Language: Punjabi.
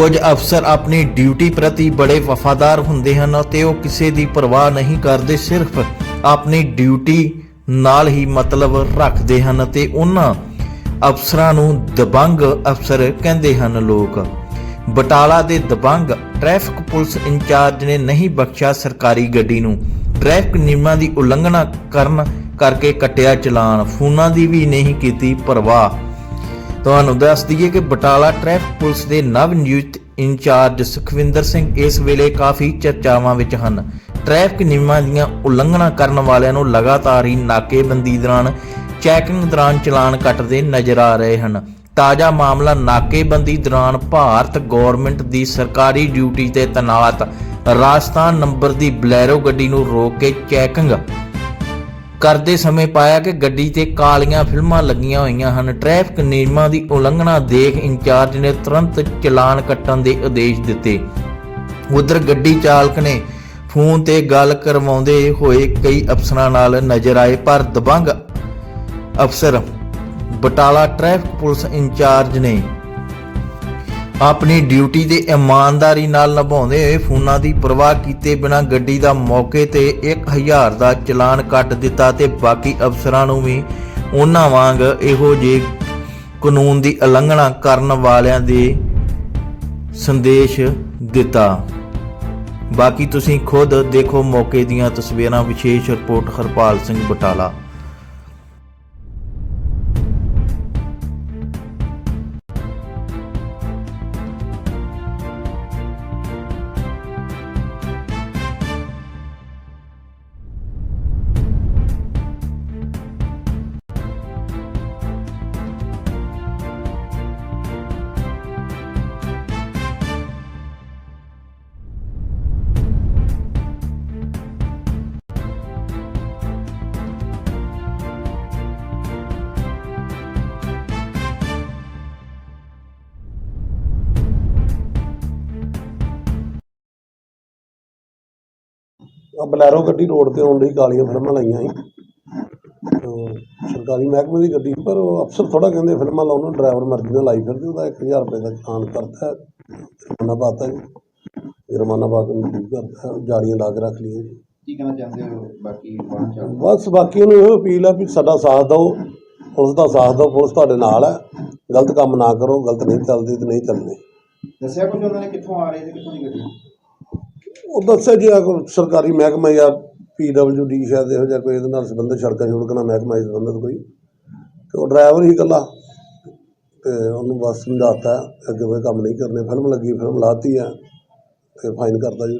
ਕੁਝ ਅਫਸਰ ਆਪਣੀ ਡਿਊਟੀ ਪ੍ਰਤੀ ਬੜੇ ਵਫਾਦਾਰ ਹੁੰਦੇ ਹਨ ਅਤੇ ਉਹ ਕਿਸੇ ਦੀ ਪਰਵਾਹ ਨਹੀਂ ਕਰਦੇ, ਸਿਰਫ ਆਪਣੀ ਡਿਊਟੀ ਨਾਲ ਹੀ ਮਤਲਬ ਰੱਖਦੇ ਹਨ ਤੇ ਉਹਨਾਂ ਅਫਸਰਾਂ ਨੂੰ ਦਬੰਗ ਅਫਸਰ ਕਹਿੰਦੇ ਹਨ ਲੋਕ। ਬਟਾਲਾ ਦੇ ਦਬੰਗ ਟ੍ਰੈਫਿਕ ਪੁਲਿਸ ਇੰਚਾਰਜ ਨੇ ਨਹੀਂ ਬਖਸ਼ਿਆ ਸਰਕਾਰੀ ਗੱਡੀ ਨੂੰ। ਟ੍ਰੈਫਿਕ ਨਿਯਮਾਂ ਦੀ ਉਲੰਘਣਾ ਕਰਨ ਕਰਕੇ ਕੱਟਿਆ ਚਲਾਨ। ਫੋਨਾਂ ਦੀ ਵੀ ਨਹੀਂ ਕੀਤੀ ਪਰਵਾਹ। ਤੁਹਾਨੂੰ ਦੱਸ ਦਈਏ ਕਿ ਬਟਾਲਾ ਟ੍ਰੈਫਿਕ ਪੁਲਿਸ ਦੇ ਨਵ ਨਿਯੁਕਤ ਇੰਚਾਰਜ ਸੁਖਵਿੰਦਰ ਸਿੰਘ ਇਸ ਵੇਲੇ ਕਾਫੀ ਚਰਚਾਵਾਂ ਵਿੱਚ ਹਨ। ਟ੍ਰੈਫਿਕ ਨਿਯਮਾਂ ਦੀਆਂ ਉਲੰਘਣਾ ਕਰਨ ਵਾਲਿਆਂ ਨੂੰ ਲਗਾਤਾਰ ਹੀ ਨਾਕੇਬੰਦੀ ਦੌਰਾਨ ਚੈਕਿੰਗ ਦੌਰਾਨ ਚਲਾਨ ਕੱਟਦੇ ਨਜ਼ਰ ਆ ਰਹੇ ਹਨ। ਤਾਜ਼ਾ ਮਾਮਲਾ ਨਾਕੇਬੰਦੀ ਦੌਰਾਨ ਭਾਰਤ ਗਵਰਨਮੈਂਟ ਦੀ ਸਰਕਾਰੀ ਡਿਊਟੀ ਤੇ ਤੈਨਾਤ। ਰਾਜਸਥਾਨ ਨੰਬਰ ਦੀ ਬਲੈਰੋ ਗੱਡੀ ਨੂੰ ਰੋਕ ਕੇ ਚੈਕਿੰਗ ਕਰਦੇ ਸਮੇਂ ਪਾਇਆ ਕਿ ਗੱਡੀ ਤੇ ਕਾਲੀਆਂ ਫਿਲਮਾਂ ਲੱਗੀਆਂ ਹੋਈਆਂ ਹਨ। ਟ੍ਰੈਫਿਕ ਨਿਯਮਾਂ ਦੀ ਉਲੰਘਣਾ ਦੇਖ ਇੰਚਾਰਜ ਨੇ ਤੁਰੰਤ ਚਲਾਨ ਕੱਟਣ ਦੇ ਆਦੇਸ਼ ਦਿੱਤੇ। ਉਧਰ ਗੱਡੀ ਚਾਲਕ ਨੇ ਫੋਨ ਤੇ ਗੱਲ ਕਰਵਾਉਂਦੇ ਹੋਏ ਕਈ ਅਫਸਰਾਂ ਨਾਲ ਨਜ਼ਰ ਆਏ, ਪਰ ਦਬੰਗ ਅਫਸਰ ਬਟਾਲਾ ਟ੍ਰੈਫਿਕ ਪੁਲਿਸ ਇੰਚਾਰਜ ਨੇ ਆਪਣੀ ਡਿਊਟੀ ਦੇ ਇਮਾਨਦਾਰੀ ਨਾਲ ਨਿਭਾਉਂਦੇ ਹੋਏ ਫੋਨਾਂ ਦੀ ਪਰਵਾਹ ਕੀਤੇ ਬਿਨਾਂ ਗੱਡੀ ਦਾ ਮੌਕੇ ਤੇ 1000 ਦਾ ਚਲਾਨ ਕੱਟ ਦਿੱਤਾ ਤੇ ਬਾਕੀ ਅਫਸਰਾਂ ਨੂੰ ਵੀ ਉਹਨਾਂ ਵਾਂਗ ਇਹੋ ਜਿਹੇ ਕਾਨੂੰਨ ਦੀ ਉਲੰਘਣਾ ਕਰਨ ਵਾਲਿਆਂ ਦੇ ਸੰਦੇਸ਼ ਦਿੱਤਾ। ਬਾਕੀ ਤੁਸੀਂ ਖੁਦ ਦੇਖੋ ਮੌਕੇ ਦੀਆਂ ਤਸਵੀਰਾਂ, ਵਿਸ਼ੇਸ਼ ਰਿਪੋਰਟ ਹਰਪਾਲ ਸਿੰਘ ਬਟਾਲਾ। ਬਲੈਰੋ ਗੱਡੀ ਰੋਡ ਤੇ ਆਉਣ ਲਈ ਕਾਲੀਆਂ ਫਿਲਮਾਂ ਲਾਈਆਂ ਸੀ। ਸਰਕਾਰੀ ਮਹਿਕਮੇ ਦੀ ਗੱਡੀ ਪਰ ਉਹ ਅਫਸਰ ਥੋੜਾ ਕਹਿੰਦੇ ਫਿਲਮਾਂ ਲਾਉਣ ਨੂੰ ਡਰਾਈਵਰ ਮਰਜ਼ੀ ਨਾਲ ਲਾਈ ਫਿਰਦੇ ਉਹਦਾ 1000 ਰੁਪਏ ਦਾ ਚਲਾਨ ਕਰਤਾ ਹੈ। ਜੁਰਮਾਨਾ ਪਾਤਾ ਜੀ ਜੁਰਮਾਨਾ ਪਾ ਕੇ ਕਰਤਾ ਹੈ, ਜਾਲੀਆਂ ਲਾ ਕੇ ਰੱਖ ਲਈਆਂ। ਕੀ ਕਹਿਣਾ ਚਾਹੁੰਦੇ ਹੋ? ਬਾਕੀ ਬਸ ਬਾਕੀ ਨੂੰ ਇਹੋ ਅਪੀਲ ਆ ਵੀ ਸਾਡਾ ਸਾਥ ਦਿਓ ਪੁਲਿਸ ਦਾ ਸਾਥ ਦਿਓ ਪੁਲਿਸ ਤੁਹਾਡੇ ਨਾਲ ਹੈ। ਗਲਤ ਕੰਮ ਨਾ ਕਰੋ ਗਲਤ ਨਹੀਂ ਚੱਲਦੀ ਤੇ ਨਹੀਂ ਚੱਲਦੇ ਦੱਸਿਆ ਕੁਝ ਉਹਨਾਂ ਨੇ ਕਿੱਥੋਂ ਆ ਰਹੇ ਤੇ ਕਿੱਥੋਂ ਦੀ ਗੱਡੀ? ਉਹ ਦੱਸਿਆ ਜੀ ਆ ਕੋਈ ਸਰਕਾਰੀ ਮਹਿਕਮਾ ਜਾਂ ਡੀ ਸ਼ਾਇਦ ਇਹੋ ਜਿਹਾ ਕੋਈ ਇਹਦੇ ਨਾਲ ਸੰਬੰਧਿਤ ਸੜਕਾਂ ਸੜਕਾਂ ਨਾਲ ਮਹਿਕਮਾ ਨਾਲ ਸੰਬੰਧਿਤ ਕੋਈ। ਤੇ ਉਹ ਡਰਾਈਵਰ ਹੀ ਇਕੱਲਾ। ਤੇ ਉਹਨੂੰ ਬਸ ਸਮਝਾਤਾ, ਅੱਗੇ ਕੋਈ ਕੰਮ ਨਹੀਂ ਕਰਨੇ, ਫਿਲਮ ਲੱਗੀ, ਫਿਲਮ ਲਾਤੀ ਆ, ਤੇ ਫਾਈਨ ਕਰਤਾ ਜੀ